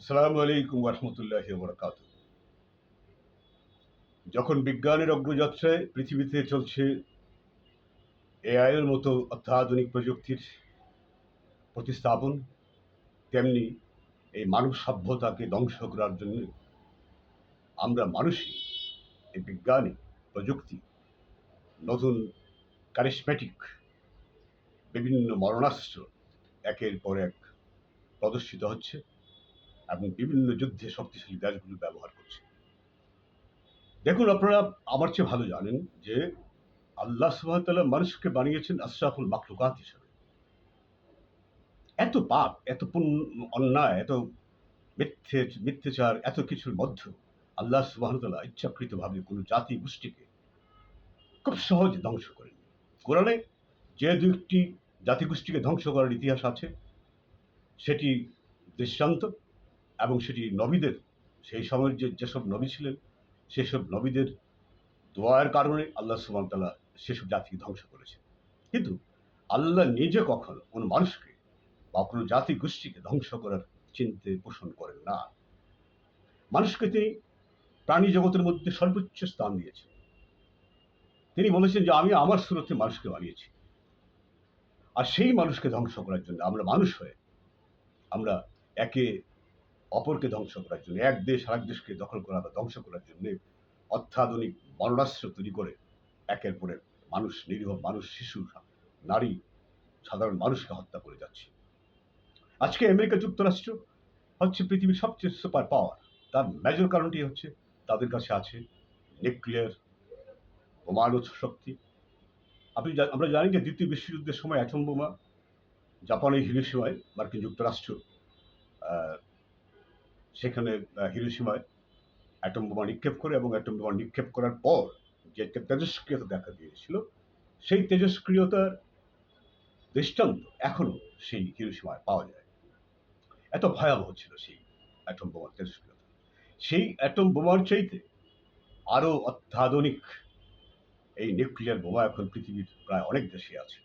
আসসালামু আলাইকুম রহমতুল্লাহ বরকাত যখন বিজ্ঞানের অগ্রযাত্রায় পৃথিবীতে চলছে এআইয়ের মতো অত্যাধুনিক প্রযুক্তির প্রতিস্থাপন, তেমনি এই মানব সভ্যতাকে ধ্বংস করার জন্য আমরা মানুষই এই বিজ্ঞানী প্রযুক্তি, নতুন কারিসমেটিক বিভিন্ন মরণাস্ত্র একের পর এক প্রদর্শিত হচ্ছে। এবং বিভিন্ন যুদ্ধে শক্তিশালী দেশগুলো ব্যবহার করছে। দেখুন, আপনারা আমার চেয়ে ভালো জানেন যে আল্লাহ সুবাহতাল্লাহ মানুষকে বানিয়েছেন আশরাফুল মাকলুকাত হিসেবে। এত পাপ, এত পুণ্য, অন্যায়, এত মিথ্যে, মিথ্যাচার, এত কিছুর মধ্যে আল্লাহ সুবাহতাল্লাহ ইচ্ছাকৃতভাবে কোনো জাতি গোষ্ঠীকে খুব সহজে ধ্বংস করেন। কোরআনে যে দুইটি জাতিগোষ্ঠীকে ধ্বংস করার ইতিহাস আছে, সেটি দৃষ্টান্ত। এবং সেটি নবীদের, সেই সময়ের যে, যেসব নবী ছিলেন, সেসব নবীদের দোয়ার কারণে আল্লাহ সুবাহতাল্লাহ সেসব জাতিকে ধ্বংস করেছে কিন্তু আল্লাহ নিজে কখনো কোনো মানুষকে বা কোনো জাতি গোষ্ঠীকে ধ্বংস করার চিন্তে পোষণ করেন না। মানুষকে তিনি প্রাণী জগতের মধ্যে সর্বোচ্চ স্থান দিয়েছেন। তিনি বলেছেন যে, আমি আমার সুরতে মানুষকে বানিয়েছি। আর সেই মানুষকে ধ্বংস করার জন্য আমরা মানুষ হয়ে আমরা একে অপরকে ধ্বংস করার জন্য, এক দেশ আরেক দেশকে দখল করা বা ধ্বংস করার জন্য অত্যাধুনিক মরণাস্ত্র তৈরি করে একের পরে মানুষ, নিরীহ মানুষ, শিশু, নারী, সাধারণ মানুষকে হত্যা করে যাচ্ছে। আজকে আমেরিকা যুক্তরাষ্ট্র হচ্ছে পৃথিবীর সবচেয়ে সুপার পাওয়ার। তার মেজর কারণটি হচ্ছে তাদের কাছে আছে নিউক্লিয়ার বোমাণু শক্তি। আপনি আমরা জানি যে দ্বিতীয় বিশ্বযুদ্ধের সময় অ্যাটম বোমা, জাপানের হিরোসীমায় মার্কিন যুক্তরাষ্ট্র হিরোসীমায় অ্যাটম বোমা নিক্ষেপ করে এবং অ্যাটম বোমা নিক্ষেপ করার পর যে তেজস্ক্রিয়তা দেখা দিয়েছিল, সেই তেজস্ক্রিয়তার দৃষ্টান্ত এখনও সেই হিরোসীমায় পাওয়া যায়। এত ভয়াবহ ছিল সেই অ্যাটম বোমার তেজস্ক্রিয়তা। সেই অ্যাটম বোমার চাইতে আরও অত্যাধুনিক এই নিউক্লিয়ার বোমা এখন পৃথিবীর প্রায় অনেক দেশে আছে।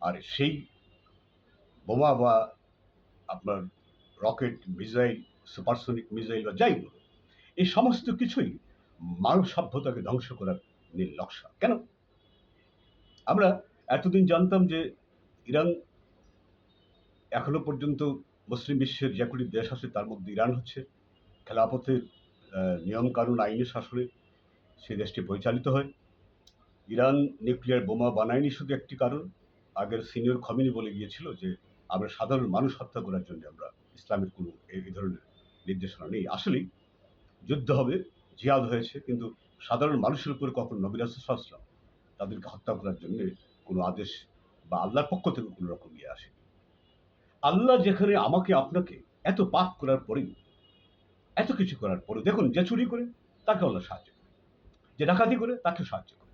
আর সেই বোমা বা আপনার রকেট, মিসাইল, সুপারসনিক মিসাইল বা যাই বলুন, এই সমস্ত কিছুই মানব সভ্যতাকে ধ্বংস করার নকশা কেন? আমরা এতদিন জানতাম যে ইরান এখনও পর্যন্ত মুসলিম বিশ্বের যে কটি দেশ আছে, তার মধ্যে ইরান হচ্ছে। খেলাপথের নিয়ম কানুন আইনের শাসনে সেই দেশটি পরিচালিত হয়। ইরান নিউক্লিয়ার বোমা বানায়নি শুধু একটি কারণ, আগের সিনিয়র খমিনি বলে গিয়েছিল যে আমরা সাধারণ মানুষ হত্যা করার জন্য আমরা ইসলামের কোনো এই ধরনের নির্দেশনা নেই। আসলেই যুদ্ধ হবে, জিহাদ হয়েছে, কিন্তু সাধারণ মানুষের উপরে কখন নবিরাজ ইসলাম তাদেরকে হত্যা করার জন্য কোনো আদেশ বা আল্লাহর পক্ষ থেকে কোনো রকম ইয়ে আসে আল্লাহ যেখানে আমাকে, আপনাকে এত পাপ করার পরেও এত কিছু করার পরে, দেখুন, যে চুরি করে, তাকে আল্লাহ সাহায্য করে। যে ডাকাতি করে তাকে সাহায্য করে।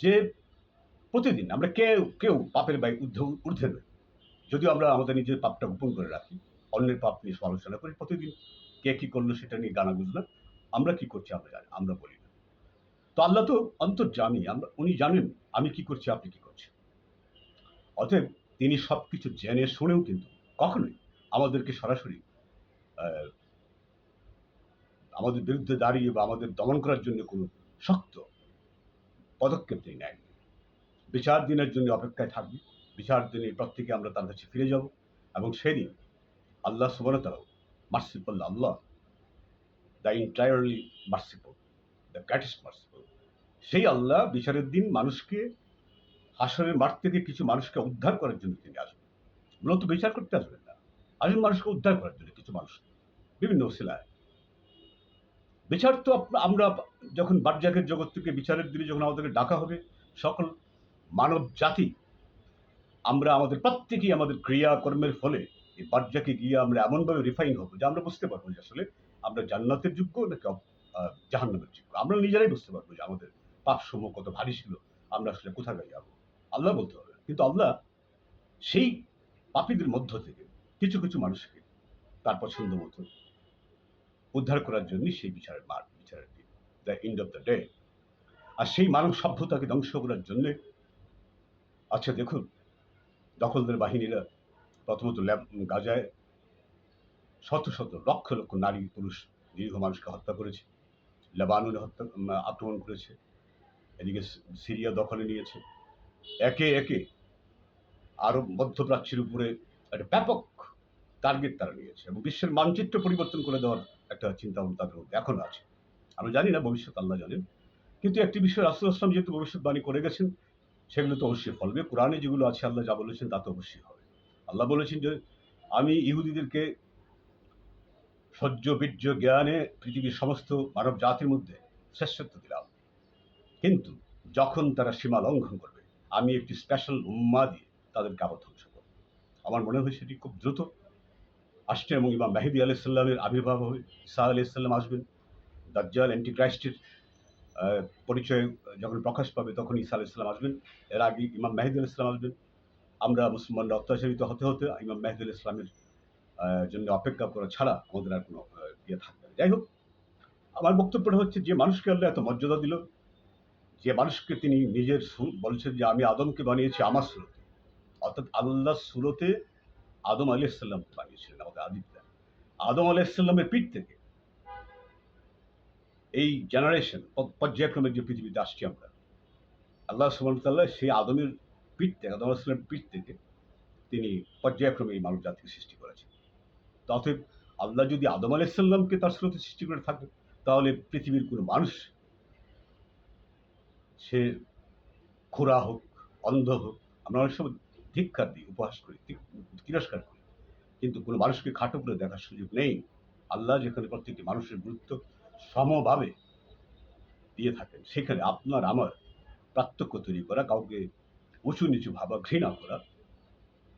যে প্রতিদিন আমরা কেউ কেউ পাপের বাই ঊর্ধ্ব, ঊর্ধ্বে যদিও আমরা আমাদের নিজের পাপটা গোপন করে রাখি অন্যের পাপ নিয়ে সব আলোচনা করি, প্রতিদিন কে কি করল সেটা নিয়ে গানা বুঝলাম আমরা কি করছি আমরা জানি, আমরা বলি না। তো আল্লাহ তো অন্তর্জামী আমরা, উনি জানেন আমি কি করছি, আপনি কি করছেন। অতএব তিনি সব কিছু জেনে শুনেও কিন্তু কখনোই আমাদেরকে সরাসরি আমাদের বিরুদ্ধে দাঁড়িয়ে বা আমাদের দমন করার জন্য কোনো শক্ত পদক্ষেপ তিনি নেন। বিচার দিনের জন্য অপেক্ষায় থাকবে। বিচার দিনে প্রত্যেকে আমরা তার কাছে ফিরে যাব এবং সেদিন Allah সুবরতারাও merciful Allah the entirely merciful the greatest merciful সেই আল্লাহ বিচারের দিন মানুষকে, হাসরের মাঠ থেকে কিছু মানুষকে উদ্ধার করার জন্য তিনি আসবেন। মূলত বিচার করতে আসবেন না। আসবেন মানুষকে উদ্ধার করার জন্য কিছু মানুষ। বিভিন্ন ওসিলায়। বিচার তো আমরা যখন বার্জাকের জগৎ থেকে বিচারের দিনে যখন আমাদেরকে ডাকা হবে, সকল মানব জাতি, আমরা আমাদের প্রত্যেকেই আমাদের ক্রিয়া কর্মের ফলে এই বার্জাকে গিয়ে আমরা এমনভাবে রিফাইন হব যে আমরা বুঝতে পারব যে আসলে আমরা জান্নাতের যোগ্য নাকি জাহান্নামের যোগ্য। আমরা নিজেরাই বুঝতে পারব যে আমাদের পাপসমূহ কত ভারী ছিল, আমরা আসলে কোথায় যাব। আল্লাহ বলতে হবে। কিন্তু আল্লাহ সেই পাপীদের মধ্য থেকে কিছু কিছু মানুষকে তার পছন্দ মতো উদ্ধার করার জন্য সেই বিচারের মাঠ বিচারের দিন the end of the day আর সেই মানব সভ্যতাকে ধ্বংস করার জন্যে আচ্ছা দেখুন, দখলদের বাহিনীরা প্রথমত ল্যাব গাজায় শত শত লক্ষ লক্ষ নারী পুরুষ নিরীহ মানুষকে হত্যা করেছে। লেবাননে হত্যা আক্রমণ করেছে। এদিকে সিরিয়া দখলে নিয়েছে। একে একে আরব মধ্যপ্রাচ্যের উপরে একটা ব্যাপক টার্গেট তারা নিয়েছে এবং বিশ্বের মানচিত্র পরিবর্তন করে দেওয়ার একটা চিন্তা তাদের মধ্যে এখন আছে। আমরা জানি না ভবিষ্যৎ আল্লাহ জানেন। কিন্তু একটি বিষয় রাসুল আসলাম যেহেতু ভবিষ্যৎবাণী করে গেছেন, সেগুলো তো অবশ্যই ফলবে। কোরআনে যেগুলো আছে, আল্লাহ যা বলেছেন তা তো অবশ্যই হবে। আল্লাহ বলেছেন যে আমি ইহুদিদেরকে সহ্য, বীর্য, জ্ঞানে পৃথিবীর সমস্ত মানব জাতির মধ্যে শ্রেষ্ঠত্ব দিলাম। কিন্তু যখন তারা সীমা লঙ্ঘন করবে, আমি একটি স্পেশাল উম্মা দিয়ে তাদেরকে আবার ধ্বংস করব। আমার মনে হয় সেটি খুব দ্রুত আসছে এবং ইমাম মেহেদি আলাইসাল্লামের আবির্ভাব হবে ইসা আলাইসাল্লাম আসবেন। দাজ্জাল অ্যান্টিক্রাইস্টের পরিচয় যখন প্রকাশ পাবে, তখন ঈসা আলাইসাল্লাম আসবেন। এর আগে ইমাম মেহেদি আলাইসাল্লাম আসবেন। আমরা মুসলমানরা অত্যাচারিত হতে হতে ইমাম মেহদুল ইসলামের জন্য অপেক্ষা করা ছাড়া আমাদের আর কোনো ইয়ে থাকবে না। যাই হোক, আমার বক্তব্যটা হচ্ছে যে মানুষকে আল্লাহ এত মর্যাদা দিল, যে মানুষকে তিনি নিজের বলছেন যে আমি আদমকে বানিয়েছি আমার সুরতে। অর্থাৎ আল্লাহ সুরতে আদম আলি সাল্লাম বানিয়েছিলেন, আমাদের আদিত্যা। আদম আলি সাল্লামের পিঠ থেকে এই জেনারেশন পর্যায়ক্রমে যে পৃথিবীতে আসছি আমরা, আল্লাহ সুবাহতাল্লাহ সেই আদমের পিঠ থেকে আদম পিঠ থেকে তিনি পর্যায়ক্রমে এই মানব জাতিকে সৃষ্টি করেছেন। অতএব আল্লাহ যদি আদম আলাইসাল্লামকে তার স্রোতে সৃষ্টি করে থাকে তাহলে পৃথিবীর কোনো মানুষ সে খোরা হোক, অন্ধ হোক, আমরা অনেক সময় ধিক্ষার দিই, উপহাস করি তিরস্কার করি। কিন্তু কোনো মানুষকে খাটো করে দেখার সুযোগ নেই। আল্লাহ যেখানে প্রত্যেকটি মানুষের গুরুত্ব সমভাবে দিয়ে থাকেন, সেখানে আপনার আমার পার্থক্য তৈরি করা, কাউকে উঁচু নিচু ভাবা ঘৃণা করা।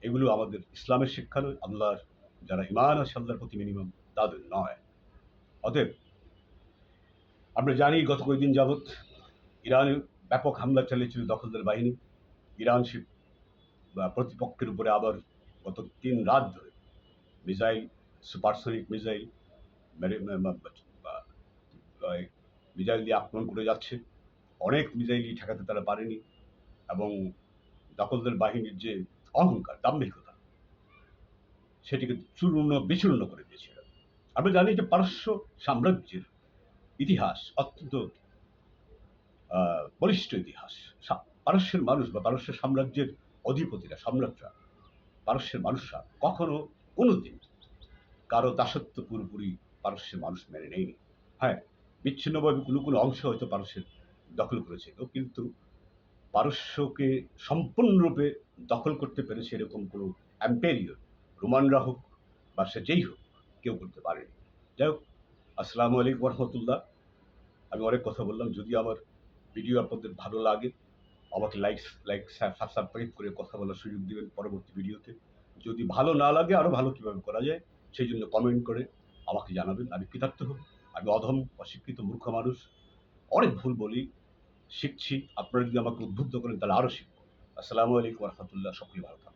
এগুলো আমাদের ইসলামের শিক্ষা নয়, আল্লাহর যারা ইমান আছে, আল্লাহর প্রতি মিনিমাম তাদের নয়। অতএব আমরা জানি গত কয়েকদিন যাবৎ ইরানে ব্যাপক হামলা চালিয়েছিল দখলদার বাহিনী। ইরান সে বা প্রতিপক্ষের উপরে আবার গত তিন রাত ধরে মিসাইল, সুপারসনিক মিসাইল মিসাইল দিয়ে আক্রমণ করে যাচ্ছে। অনেক মিসাইলই ঠেকাতে তারা পারেনি এবং দখলদার বাহিনীর যে অহংকার, দাম্ভিকতা, সেটিকে চূর্ণ, বিচূর্ণ করে দিয়েছিল। আমরা জানি যে পারস্য সাম্রাজ্যের ইতিহাস অত্যন্ত বলিষ্ঠ ইতিহাস। পারস্যের মানুষ বা পারস্য সাম্রাজ্যের অধিপতিরা, সম্রাটরা, পারস্যের মানুষরা কখনো কোনোদিন কারও দাসত্ব পুরোপুরি পারস্যের মানুষ মেনে নেয়নি। হ্যাঁ বিচ্ছিন্নভাবে কোনো কোনো অংশ হয়তো পারস্যের দখল করেছিল, কিন্তু পারস্যকে সম্পূর্ণরূপে দখল করতে পেরেছে এরকম কোনো অ্যাম্পেরিয়র রোমানরা হোক বা সে যেই হোক, কেউ করতে পারেনি। যাই হোক, আসসালামু আলাইকুম রহমতুল্লাহ আমি অনেক কথা বললাম, যদি আমার ভিডিও আপনাদের ভালো লাগে, আমাকে লাইক লাইক সাবস্ক্রাইব করে কথা বলার সুযোগ দেবেন পরবর্তী ভিডিওতে যদি ভালো না লাগে আরও ভালো কীভাবে করা যায়, সেই জন্য কমেন্ট করে আমাকে জানাবেন। আমি কৃতার্থ হব। আমি অধম, অশিক্ষিত, মূর্খ মানুষ। অনেক ভুল বলি শিখছি আপনারা যদি আমাকে উদ্বুদ্ধ করেন তাহলে আরও শিখব। আসসালামু আলাইকুম রহমতুল্লাহ সকলে ভালো